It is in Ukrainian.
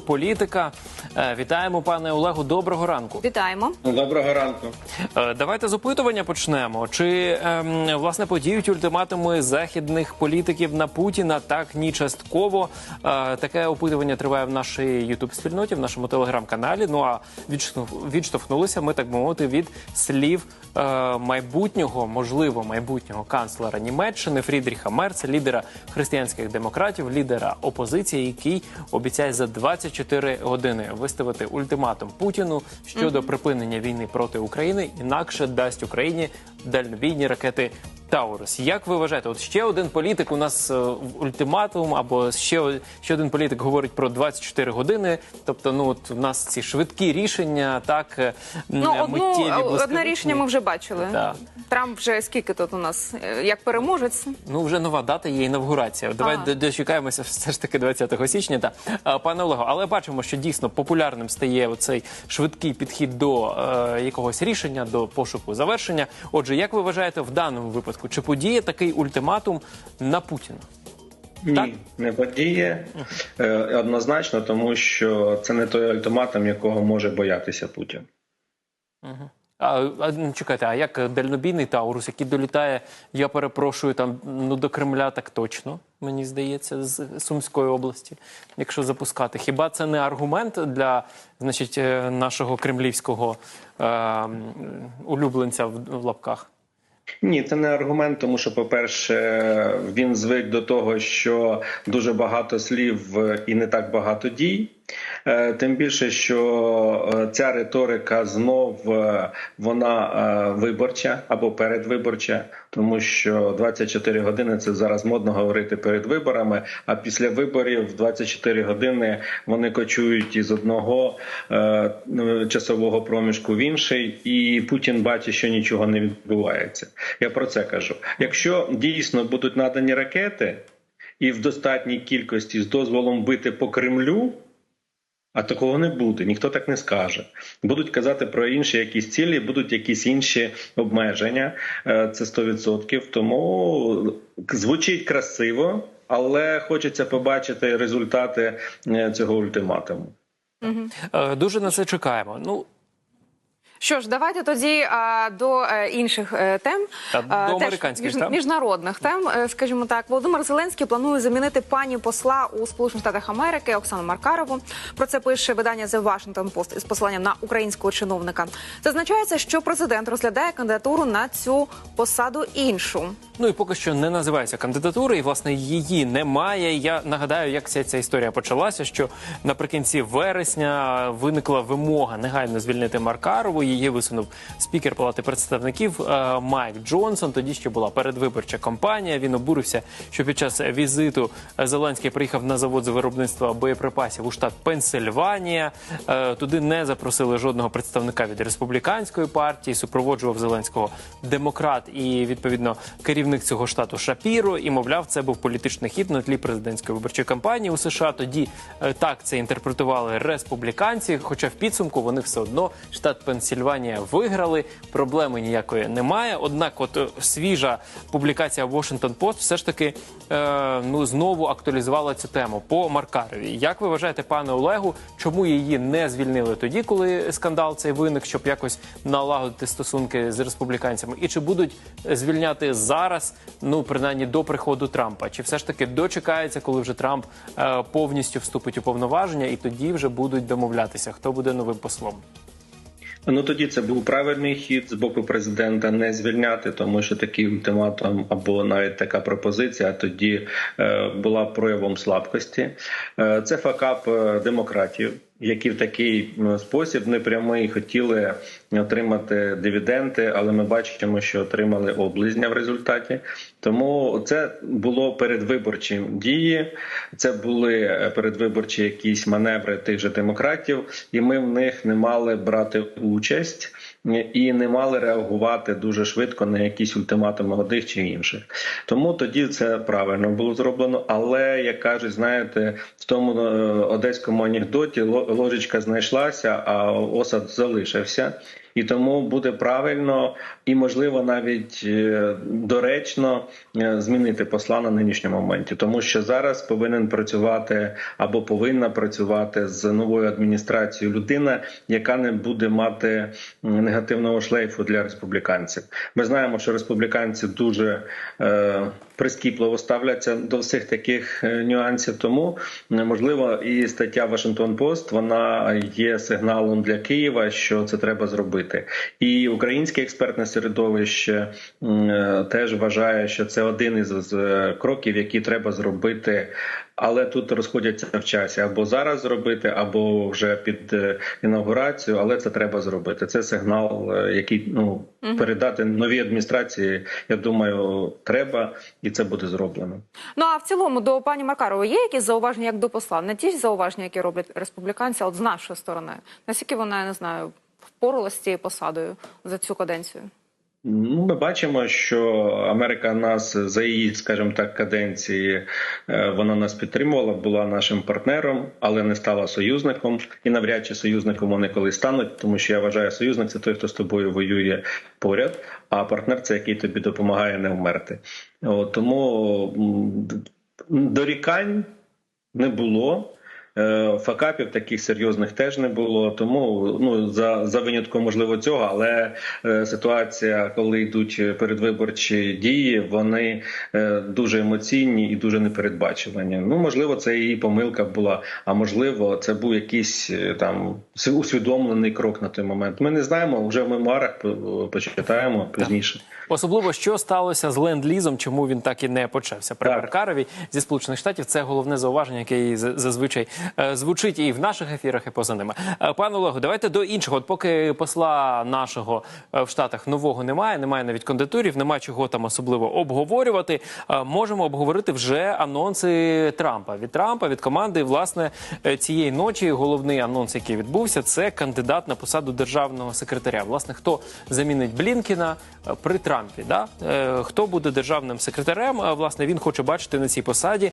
Політика. Е, Вітаємо, пане Олегу. Доброго ранку. Вітаємо. Доброго ранку. Е, Давайте з опитування почнемо. Чи ем, власне подіють ультиматуми західних політиків на Путіна? Так ні, частково. Е, Таке опитування триває в нашій ютуб спільноті, в нашому телеграм-каналі. Ну а відштовх- відштовхнулися ми, так би мовити, від слів майбутнього, можливо, майбутнього канцлера Німеччини Фрідріха Мерца, лідера християнських демократів, лідера опозиції, який обіцяє за 24 години виставити ультиматум Путіну щодо припинення війни проти України, інакше дасть Україні дальнобійні ракети. Таурус, як ви вважаєте, от ще один політик у нас е, в ультиматум, або ще, ще один політик говорить про 24 години. Тобто, ну от в нас ці швидкі рішення, так е, Ну, м, одну, миттєві, одне блискавичні. рішення ми вже бачили. Так. Трамп вже скільки тут у нас е, як переможець. Ну, вже нова дата є інавгурація. Давай Ага. д- дочекаємося все ж таки 20 січня. Та А, пане Олего, але бачимо, що дійсно популярним стає оцей швидкий підхід до е, якогось рішення, до пошуку завершення. Отже, як ви вважаєте в даному випадку, чи подіє такий ультиматум на Путіна? Ні, Так? не подіє е, однозначно, тому що це не той ультиматум, якого може боятися Путін. А, а ну, чекайте, а як дальнобійний Таурус, який долітає, я перепрошую, там ну до Кремля, так точно, мені здається, з Сумської області, якщо запускати. Хіба це не аргумент для значить, е, нашого кремлівського е, улюбленця в, в лапках? Ні, це не аргумент, тому що, по-перше, він звик до того, що дуже багато слів е, і не так багато дій. Е, Тим більше, що е, ця риторика знов е, вона виборча або передвиборча, тому що 24 години це зараз модно говорити перед виборами. А після виборів 24 години вони кочують із одного часового проміжку в інший, і Путін бачить, що нічого не відбувається. Я про це кажу. Якщо дійсно будуть надані ракети і в достатній кількості з дозволом бити по Кремлю. А такого не буде, ніхто так не скаже. Будуть казати про інші якісь цілі, будуть якісь інші обмеження. Е, Це 100%. Тому звучить красиво, але хочеться побачити результати е, цього ультиматуму. Е, Дуже на це чекаємо. Ну, Що ж, давайте тоді а, до е, інших е, тем Та, А, до теж американських, між- міжнародних тем. Е, Скажімо так, Володимир Зеленський планує замінити пані посла у Сполучених Штатах Америки Оксану Маркарову. Про це пише видання The Washington Post із посиланням на українського чиновника. Зазначається, що президент розглядає кандидатуру на цю посаду іншу. Ну і поки що не називається кандидатури, і власне її немає. Я нагадаю, як ця, ця історія почалася. Що наприкінці вересня виникла вимога негайно звільнити Маркарову. Її висунув спікер Палати представників е, Майк Джонсон. Тоді ще була передвиборча кампанія. Він обурився, що під час візиту Зеленський приїхав на завод з виробництва боєприпасів у штат Пенсильванія. Е, Туди не запросили жодного представника від республіканської партії. Супроводжував Зеленського демократ і відповідно керівник цього штату Шапіро. І мовляв, це був політичний хід на тлі президентської виборчої кампанії у США. Тоді е, так це інтерпретували республіканці. Хоча в підсумку вони все одно штат Пенсільванія виграли. Проблеми ніякої немає. Однак, от е, свіжа публікація Washington Post все ж таки е, ну знову актуалізувала цю тему по Маркарові. Як ви вважаєте, пане Олегу, чому її не звільнили тоді, коли скандал цей виник, щоб якось налагодити стосунки з республіканцями? І чи будуть звільняти зараз, ну принаймні до приходу Трампа? Чи все ж таки дочекається, коли вже Трамп е, повністю вступить у повноваження, і тоді вже будуть домовлятися, хто буде новим послом? Ну тоді це був правильний хід з боку президента не звільняти, тому що такий ультиматум або навіть така пропозиція тоді е, була проявом слабкості. Е, це факап е, демократів, які в такий м, спосіб непрямий хотіли отримати дивіденди, але ми бачимо, що отримали облизня в результаті. Тому це було передвиборчі дії, це були передвиборчі якісь маневри тих же демократів, і ми в них не мали брати участь і не мали реагувати дуже швидко на якісь ультиматуми одних чи інших. Тому тоді це правильно було зроблено. Але як кажуть, знаєте, в тому е, одеському анекдоті ло- ложечка знайшлася, а осад залишився. І тому буде правильно і можливо навіть е, доречно е, змінити посла на нинішньому моменті, тому що зараз повинен працювати або повинна працювати з новою адміністрацією людина, яка не буде мати негативного шлейфу для республіканців. Ми знаємо, що республіканці дуже е, прискіпливо ставляться до всіх таких е, нюансів. Тому е, можливо і стаття Вашингтон Пост вона є сигналом для Києва, що це треба зробити. І українське експертне середовище е, теж вважає, що це один із кроків, які треба зробити. Але тут розходяться в часі або зараз зробити, або вже під е, інаугурацію. Але це треба зробити. Це сигнал, е, який ну передати новій адміністрації. Я думаю, треба, і це буде зроблено. Ну а в цілому до пані Маркарової є якісь зауваження як до посла? Не ті ж зауваження, які роблять республіканці, от з нашої сторони. Наскільки вона я не знаю, впоралась з цією посадою за цю каденцію? Ну, ми бачимо, що Америка нас за її, скажімо так, каденції е, вона нас підтримувала, була нашим партнером, але не стала союзником. І навряд чи союзником вони колись стануть, тому що я вважаю, союзник це той, хто з тобою воює поряд, а партнер це який тобі допомагає не вмерти. От, тому дорікань не було. Е, Факапів таких серйозних теж не було. Тому ну за, за винятком можливо цього, але е, ситуація, коли йдуть передвиборчі дії, вони е, дуже емоційні і дуже непередбачувані. Ну можливо, це її помилка була, а можливо, це був якийсь е, там усвідомлений крок на той момент. Ми не знаємо. Вже в мемуарах почитаємо пізніше. Особливо, що сталося з ленд-лізом, чому він так і не почався. При. Маркарові зі сполучених штатів це головне зауваження, яке зазвичай звучить і в наших ефірах, і поза ними. Е, Пане Олегу, давайте до іншого. От поки посла нашого е, в Штатах нового немає, немає навіть кандидатурів, немає чого там особливо обговорювати. е, Можемо обговорити вже анонси Трампа від Трампа від команди. Власне е, цієї ночі головний анонс, який відбувся, це кандидат на посаду державного секретаря. Власне, хто замінить Блінкіна е, при Трампі? Да? Е, Хто буде державним секретарем? Е, Власне, він хоче бачити на цій посаді